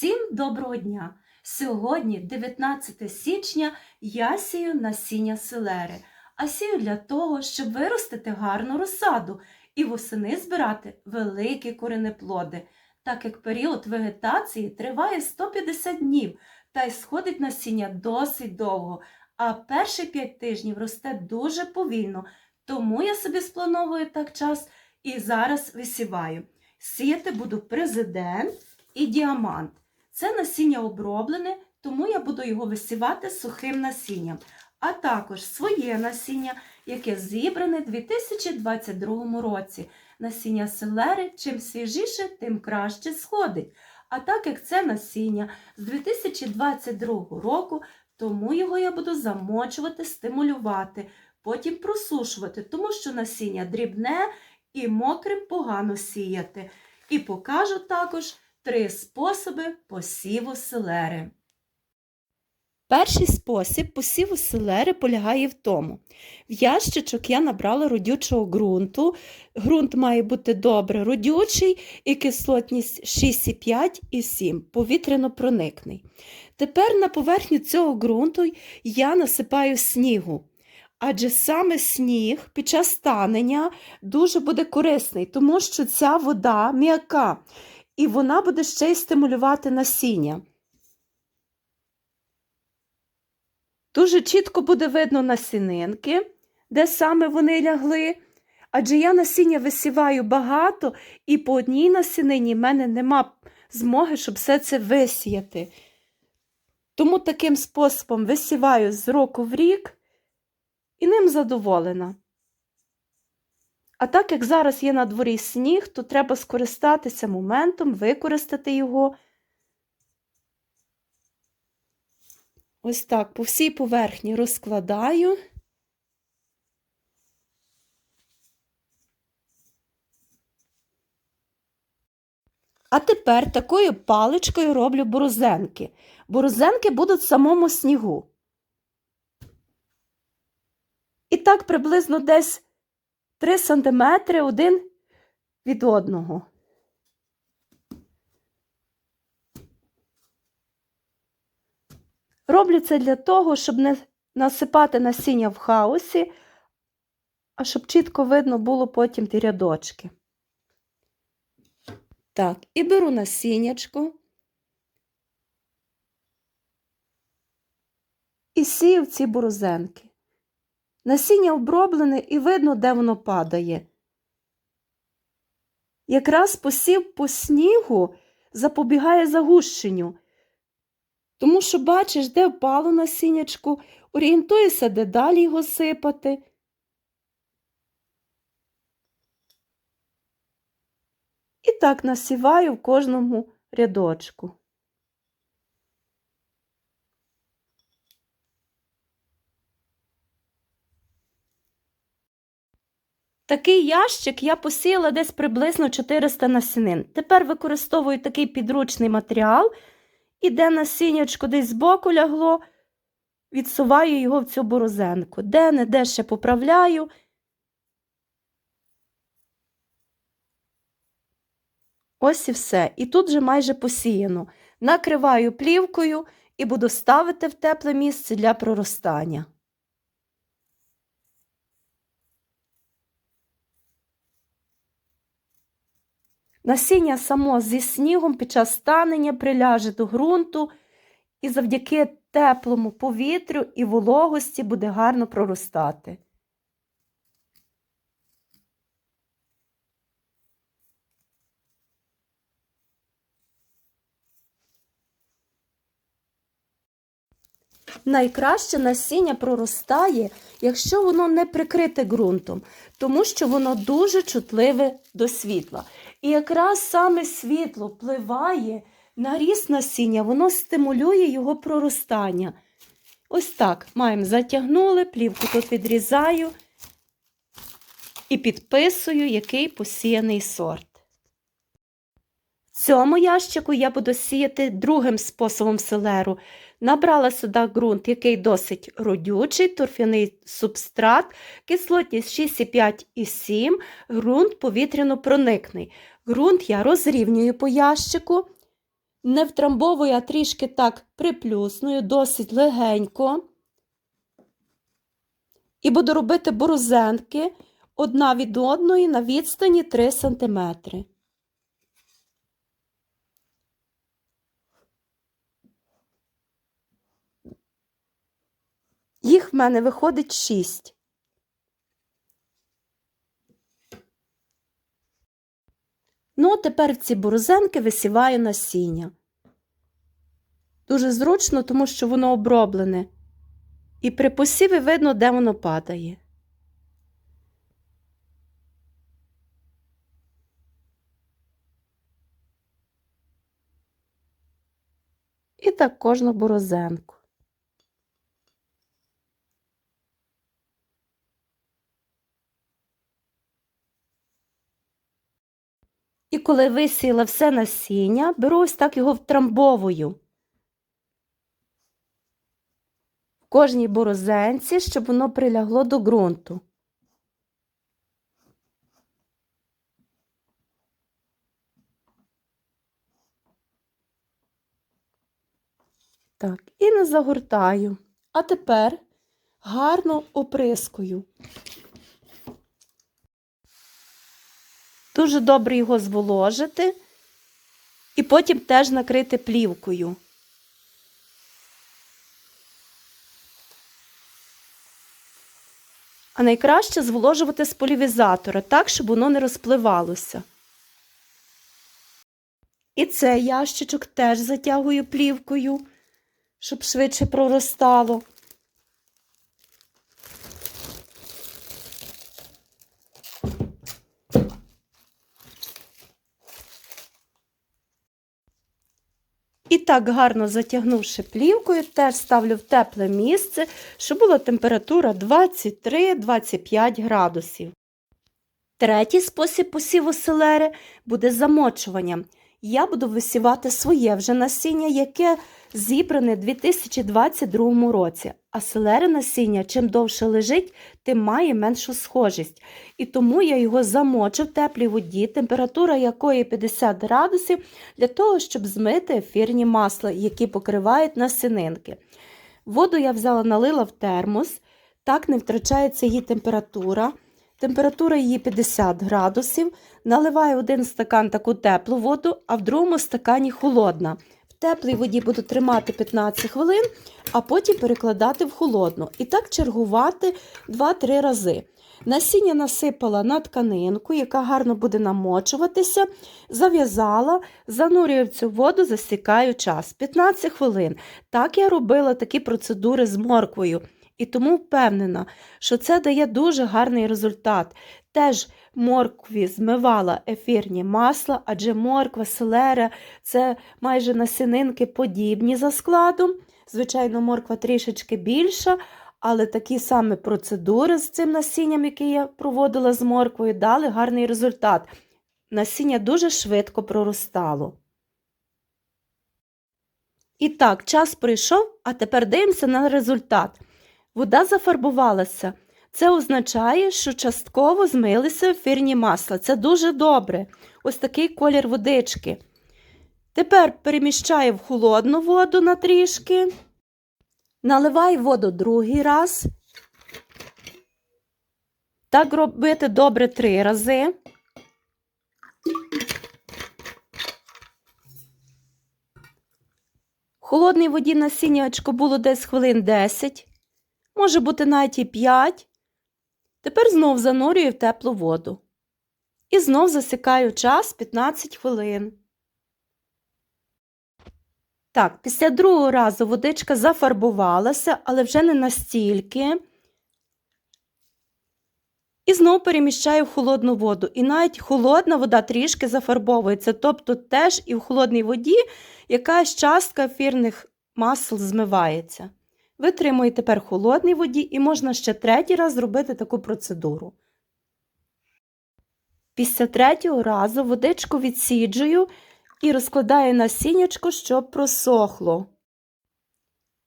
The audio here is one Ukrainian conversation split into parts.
Всім доброго дня! Сьогодні, 19 січня, я сію насіння селери, а сію для того, щоб виростити гарну розсаду і восени збирати великі коренеплоди, так як період вегетації триває 150 днів та й сходить насіння досить довго, а перші 5 тижнів росте дуже повільно, тому я собі сплановую так час і зараз висіваю. Сіяти буду президент і діамант. Це насіння оброблене, тому я буду його висівати сухим насінням, а також своє насіння, яке зібране у 2022 році. Насіння селери, чим свіжіше, тим краще сходить. А так як це насіння з 2022 року, тому його я буду замочувати, стимулювати, потім просушувати, тому що насіння дрібне і мокрим погано сіяти. І покажу також три способи посіву селери. Перший спосіб посіву селери полягає в тому. В ящичок я набрала родючого ґрунту. Ґрунт має бути добре родючий і кислотність 6,5 і 7, повітряно проникний. Тепер на поверхню цього ґрунту я насипаю снігу. Адже саме сніг під час танення дуже буде корисний, тому що ця вода м'яка, і вона буде ще й стимулювати насіння. Дуже чітко буде видно насінинки, де саме вони лягли. Адже я насіння висіваю багато, і по одній насінині в мене нема змоги, щоб все це висіяти. Тому таким способом висіваю з року в рік і ним задоволена. А так як зараз є на дворі сніг, то треба скористатися моментом, використати його. Ось так по всій поверхні розкладаю. А тепер такою паличкою роблю борозенки. Борозенки будуть в самому снігу. І так приблизно десь 3 см один від одного. Роблю це для того, щоб не насипати насіння в хаосі, а щоб чітко видно було потім ті рядочки. Так, і беру насіннячко і сію ці борозенки. Насіння оброблене і видно, де воно падає. Якраз посів по снігу запобігає загущенню. Тому що бачиш, де впало насіннячку, орієнтуєшся, де далі його сипати. І так насіваю в кожному рядочку. Такий ящик я посіяла десь приблизно 400 насінин. Тепер використовую такий підручний матеріал, і де насіннячко десь збоку лягло, відсуваю його в цю борозенку. Де не де ще поправляю. Ось і все. І тут вже майже посіяно. Накриваю плівкою і буду ставити в тепле місце для проростання. Насіння само зі снігом під час станення приляже до ґрунту і завдяки теплому повітрю і вологості буде гарно проростати. Найкраще насіння проростає, якщо воно не прикрите ґрунтом, тому що воно дуже чутливе до світла. І якраз саме світло впливає на ріст насіння, воно стимулює його проростання. Ось так маємо затягнули, плівку тут відрізаю і підписую, який посіяний сорт. В цьому ящику я буду сіяти другим способом селеру. Набрала сюди ґрунт, який досить родючий, торфяний субстрат, кислотність 6,5 і 7, ґрунт повітряно проникний. Ґрунт я розрівнюю по ящику, Не втрамбовую, а трішки так приплюсную, досить легенько. І буду робити борозенки одна від одної на відстані 3 см. Їх в мене виходить 6. Ну, тепер в ці борозенки висіваю насіння. Дуже зручно, тому що воно оброблене. І при посіві видно, де воно падає. І так кожну борозенку. Коли висіяла все насіння, беру ось так його втрамбовую. В кожній борозенці, щоб воно прилягло до ґрунту. Так, і не загортаю. А тепер гарно оприскую. Дуже добре його зволожити і потім теж накрити плівкою. А найкраще зволожувати з полівізатора так, щоб воно не розпливалося. І цей ящичок теж затягую плівкою, щоб швидше проростало. І так гарно затягнувши плівкою, теж ставлю в тепле місце, щоб була температура 23-25 градусів. Третій спосіб посіву селери буде замочуванням. Я буду висівати своє вже насіння, яке зібране в 2022 році. А селери насіння, чим довше лежить, тим має меншу схожість. І тому я його замочу в теплій воді, температура якої 50 градусів, для того, щоб змити ефірні масла, які покривають насінинки. Воду я взяла, налила в термос, так не втрачається її температура. Температура її 50 градусів. Наливаю один стакан таку теплу воду, а в другому стакані холодна. В теплій воді буду тримати 15 хвилин, а потім перекладати в холодну. І так чергувати 2-3 рази. Насіння насипала на тканинку, яка гарно буде намочуватися, зав'язала, занурюю в цю воду, засікаю час 15 хвилин. Так я робила такі процедури з морквою. І тому впевнена, що це дає дуже гарний результат. Теж моркві змивала ефірні масла, адже морква, селера це майже насінинки подібні за складом. Звичайно, морква трішечки більша, але такі самі процедури з цим насінням, яке я проводила з морквою, дали гарний результат. Насіння дуже швидко проростало. І так, час пройшов, а тепер дивимося на результат. Вода зафарбувалася. Це означає, що частково змилися ефірні масла. Це дуже добре. Ось такий колір водички. Тепер переміщаю в холодну воду на трішки. Наливаю воду другий раз. Так робити добре три рази. В холодній воді насіннячко було десь хвилин 10 може бути навіть і 5. Тепер знов занурюю в теплу воду. І знов засікаю час 15 хвилин. Так, після другого разу водичка зафарбувалася, але вже не настільки. І знов переміщаю в холодну воду. І навіть холодна вода трішки зафарбовується. Тобто теж і в холодній воді якась частка ефірних масел змивається. Витримую тепер холодній воді і можна ще третій раз зробити таку процедуру. Після третього разу водичку відсіджую і розкладаю насіннячко, щоб просохло.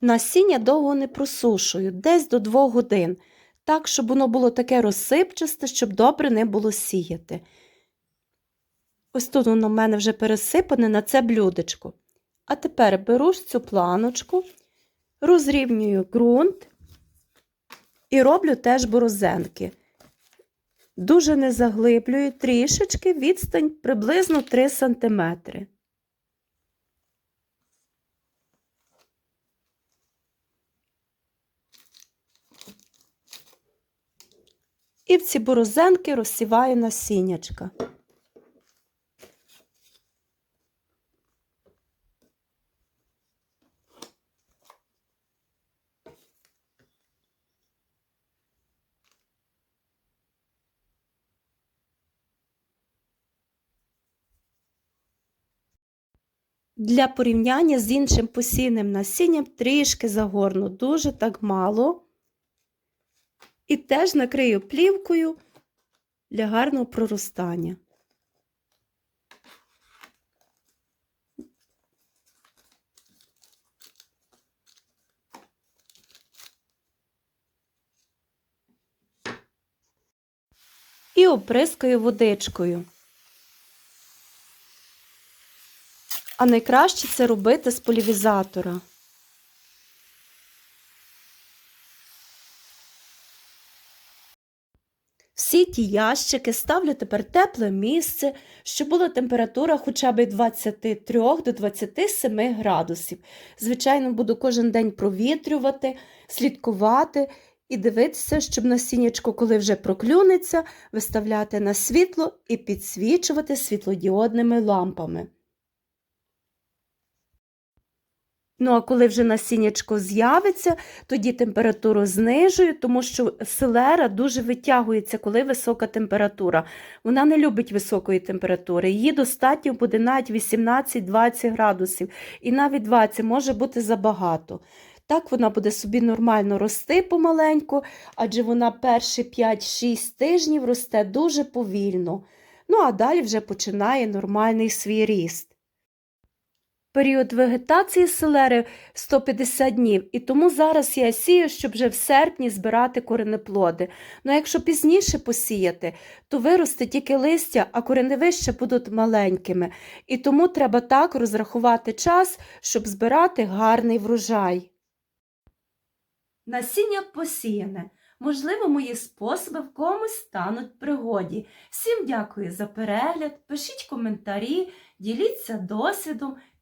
Насіння довго не просушую, десь до 2 годин, так, щоб воно було таке розсипчасте, щоб добре не було сіяти. Ось тут воно в мене вже пересипане на це блюдечко. А тепер беру цю планочку, розрівнюю ґрунт і роблю теж борозенки. Дуже не заглиблюю, трішечки відстань приблизно 3 см. І в ці борозенки розсіваю насіннячка. Для порівняння з іншим посійним насінням трішки загорну, дуже так мало. І теж накрию плівкою для гарного проростання. І оприскаю водичкою. А найкраще це робити з полівізатора. Всі ті ящики ставлю тепер тепле місце, щоб була температура хоча б від 23 до 27 градусів. Звичайно, буду кожен день провітрювати, слідкувати і дивитися, щоб насіннячко, коли вже проклюнеться, виставляти на світло і підсвічувати світлодіодними лампами. Ну, а коли вже насіннячко з'явиться, тоді температуру знижую, тому що селера дуже витягується, коли висока температура. Вона не любить високої температури. Її достатньо буде навіть 18-20 градусів, і навіть 20 може бути забагато. Так вона буде собі нормально рости помаленьку, адже вона перші 5-6 тижнів росте дуже повільно. Ну, а далі вже починає нормальний свій ріст. Період вегетації селери 150 днів, і тому зараз я сію, щоб вже в серпні збирати коренеплоди. Ну а якщо пізніше посіяти, то виросте тільки листя, а кореневища будуть маленькими. І тому треба так розрахувати час, щоб збирати гарний врожай. Насіння посіяне. Можливо, мої способи в комусь стануть в пригоді. Всім дякую за перегляд, пишіть коментарі, діліться досвідом,